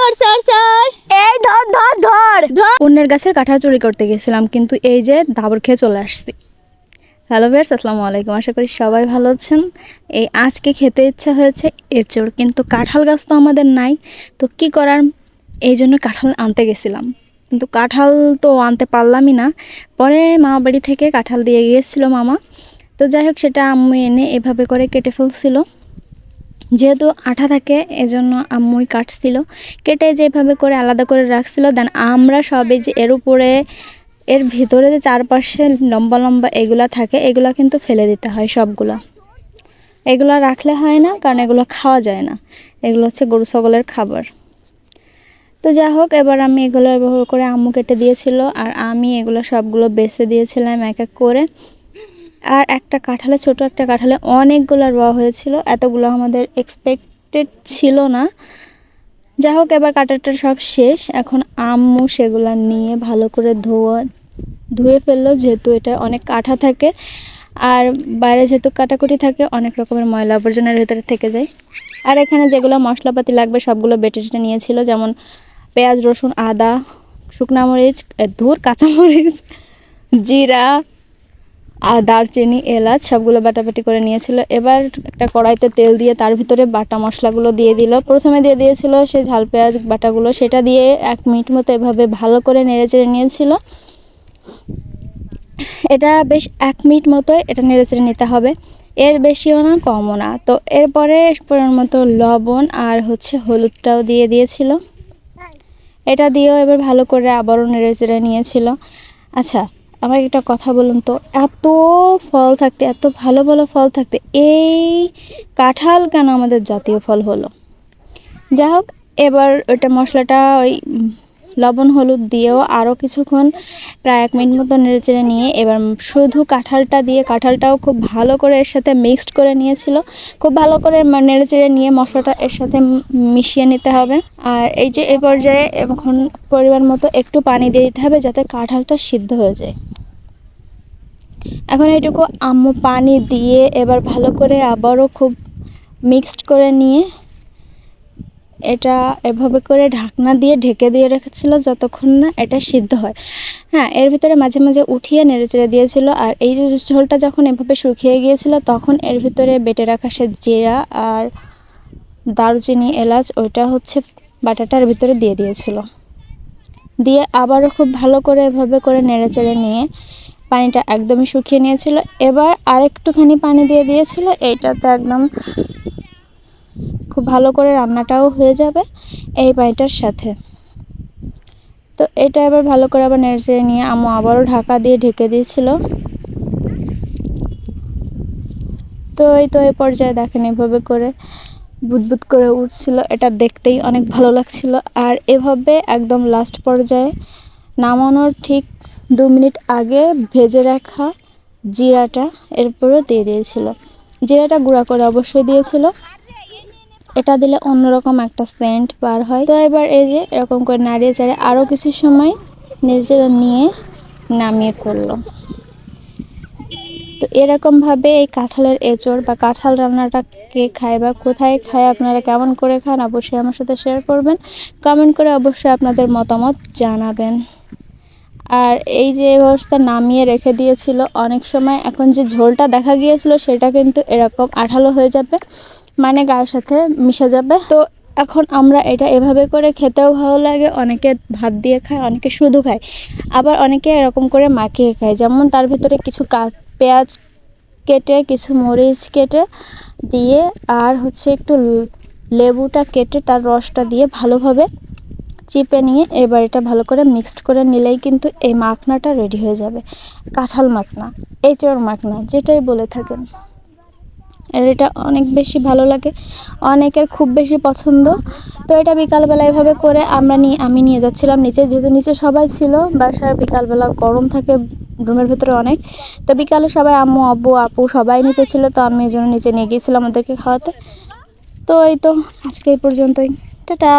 সর সর সর এই ধর ধর ধর। ধর। অন্যের গাছের কাঁঠাল চুরি করতে গেছিলাম কিন্তু এই যে দাবর খেয়ে চলে আসছি। হ্যালো ভিয়ার্স আসসালামু আলাইকুম। আশা করি সবাই ভালো আছেন। এই আজকে খেতে ইচ্ছা হয়েছে এঁচড় কিন্তু কাঁঠাল গাছ তো আমাদের নাই। তো কি করার? এই জন্য কাঁঠাল আনতে গেছিলাম। কিন্তু কাঁঠাল তো আনতে পারলামই না। পরে মা বাড়ি থেকে কাঁঠাল দিয়ে গিয়েছিল মামা। তো যাই হোক সেটা আম্মু এনে এভাবে করে কেটে ফেলছিল। যেহেতু আঠা থাকে, এজন্য আম্মুই কাটছিল। কেটে যেভাবে করে আলাদা করে রাখছিল, দেন আমরা সবে যে এর উপরে, এর ভিতরে যে চারপাশে লম্বা লম্বা এগুলা থাকে, এগুলা কিন্তু ফেলে দিতে হয় সবগুলা। এগুলো রাখলে হয় না, কারণ এগুলো খাওয়া যায় না। এগুলো হচ্ছে গরু ছাগলের খাবার। তো যাই হোক, এবার আমি এগুলো ব্যবহার করে আম্মু কেটে দিয়েছিল, আর আমি এগুলো সবগুলো বেছে দিয়েছিলাম এক এক করে। আর একটা কাঁঠালে, ছোট একটা কাঁঠালে অনেকগুলো র হয়েছিল। এতগুলো আমাদের এক্সপেক্টেড ছিল না। যাই হোক, এবার কাটারটা সব শেষ। এখন আম্মু সেগুলো নিয়ে ভালো করে ধোয়া, ধুয়ে ফেলল, যেহেতু এটা অনেক কাঁঠা থাকে। আর বাইরে যেহেতু কাটাকুটি থাকে, অনেক রকমের ময়লা আবর্জনার ভেতরে থেকে যায়। আর এখানে যেগুলো মশলাপাতি লাগবে, সবগুলো বেটে টেটে নিয়েছিল, যেমন পেঁয়াজ, রসুন, আদা, শুকনা মরিচ ধুর কাঁচামরিচ জিরা আর দারচিনি, এলাচ সবগুলো বাটাবাটি করে নিয়েছিল। এবার একটা কড়াইতে তেল দিয়ে তার ভিতরে বাটা মশলাগুলো দিয়ে দিল। প্রথমে দিয়ে দিয়েছিল সে ঝাল পেঁয়াজ বাটাগুলো। সেটা দিয়ে এক মিনিট মতো এভাবে ভালো করে নেড়ে চেড়ে নিয়েছিল। এটা বেশ এক মিনিট মতো এটা নেড়ে চেড়ে নিতে হবে। এর বেশিও না, কমও না। তো এরপরে পরিমাণ মতো লবণ আর হচ্ছে হলুদটাও দিয়ে দিয়েছিল। এটা দিয়েও এবার ভালো করে আবারও নেড়ে চেড়ে নিয়েছিল। আচ্ছা আমাকে একটা কথা বলুন তো, এত ফল থাকতে, এত ভালো ভালো ফল থাকতে, এই কাঁঠাল কেন আমাদের জাতীয় ফল হলো? যাই হোক, এবার ওইটা মশলাটা ওই লবণ, হলুদ দিয়েও আরও কিছুক্ষণ, প্রায় এক মিনিট মতো নেড়েচেড়ে নিয়ে, এবার শুধু কাঁঠালটা দিয়ে, কাঁঠালটাও খুব ভালো করে এর সাথে মিক্সড করে নিয়েছিল। খুব ভালো করে নেড়েচেড়ে নিয়ে মশলাটা এর সাথে মিশিয়ে নিতে হবে। আর এই যে এই পর্যায়ে এখন পরিমাণ মতো একটু পানি দিয়ে দিতে হবে যাতে কাঁঠালটা সিদ্ধ হয়ে যায়। এখন এইটুকু আম্মু পানি দিয়ে এবার ভালো করে আবারও খুব মিক্সড করে নিয়ে এটা এভাবে করে ঢাকনা দিয়ে ঢেকে দিয়ে রেখেছিল যতক্ষণ না এটা সিদ্ধ হয়। হ্যাঁ এর ভিতরে মাঝে মাঝে উঠিয়ে নেড়েচেড়ে দিয়েছিল আর এই যে ঝোলটা যখন এভাবে শুকিয়ে গিয়েছিল তখন এর ভিতরে বেটে রাখা সে জিরা আর দারুচিনি, এলাচ ওইটা হচ্ছে বাটাটার ভিতরে দিয়ে দিয়েছিল। দিয়ে আবারও খুব ভালো করে এভাবে করে নেড়েচেড়ে নিয়ে পানিটা একদমই শুকিয়ে নিয়েছিল। এবার আরেকটুখানি পানি দিয়ে দিয়েছিল। এইটাতে একদম খুব ভালো করে রান্নাটাও হয়ে যাবে এই পানিটার সাথে। তো এটা এবার ভালো করে আবার নেড়েচেড়ে নিয়ে আম্মু আবারও ঢাকা দিয়ে ঢেকে দিয়েছিল। তো এই তো এই পর্যায়ে দেখেন এভাবে করে বুদবুদ করে উঠছিল। এটা দেখতেই অনেক ভালো লাগছিল। আর এভাবে একদম লাস্ট পর্যায়ে নামানোর ঠিক দু মিনিট আগে ভেজে রাখা জিরাটা এরপরও দিয়ে দিয়েছিল। জিরাটা গুঁড়া করে অবশ্যই দিয়েছিল। এটা দিলে অন্যরকম একটা সেন্ট বার হয়। তো এবার এই যে এরকম করে নাড়িয়ে চাড়িয়ে আরও কিছু সময় নেড়ে নিয়ে নামিয়ে ফেলল তো এরকমভাবে এই কাঁঠালের এঁচড় বা কাঁঠাল রান্নাটা কে খায় বা কোথায় খায়, আপনারা কেমন করে খান, অবশ্যই আমার সাথে শেয়ার করবেন। কমেন্ট করে অবশ্যই আপনাদের মতামত জানাবেন। আর এই যে ব্যবস্থা নামিয়ে রেখে দিয়েছিল, অনেক সময় এখন যে ঝোলটা দেখা গিয়েছিল সেটা কিন্তু এরকম আঠালো হয়ে যাবে মানে গায়ের সাথে মিশে যাবে। তো এখন আমরা এটা এভাবে করে খেতেও ভালো লাগে, অনেকে ভাত দিয়ে খায়, অনেকে শুধু খায়, আবার অনেকে এরকম করে মাখিয়ে খায়। যেমন তার ভিতরে কিছু কা, পেঁয়াজ কেটে, কিছু মরিচ কেটে দিয়ে, আর হচ্ছে একটু লেবুটা কেটে তার রসটা দিয়ে ভালোভাবে চিপে নিয়ে এবার এটা ভালো করে মিক্সড করে নিলেই কিন্তু এই মাখনাটা রেডি হয়ে যাবে। কাঁঠাল মাখনা এঁচড় মাখনা, যেটাই বলে থাকেন। আর এটা অনেক বেশি ভালো লাগে, অনেকের খুব বেশি পছন্দ। তো এটা বিকালবেলা এভাবে করে আমরা নিয়ে, আমি নিয়ে যাচ্ছিলাম নিচে, যেহেতু নিচে সবাই ছিল, বাসায় বিকালবেলা গরম থাকে, রুমের ভেতরে অনেক। তো বিকালে সবাই আম্মু, আব্বু, আপু সবাই নিচে ছিল, তো আমি এই জন্য নিচে নিয়ে গিয়েছিলাম ওদেরকে খাওয়াতে। তো এই তো, আজকে এই পর্যন্তই। টাটা!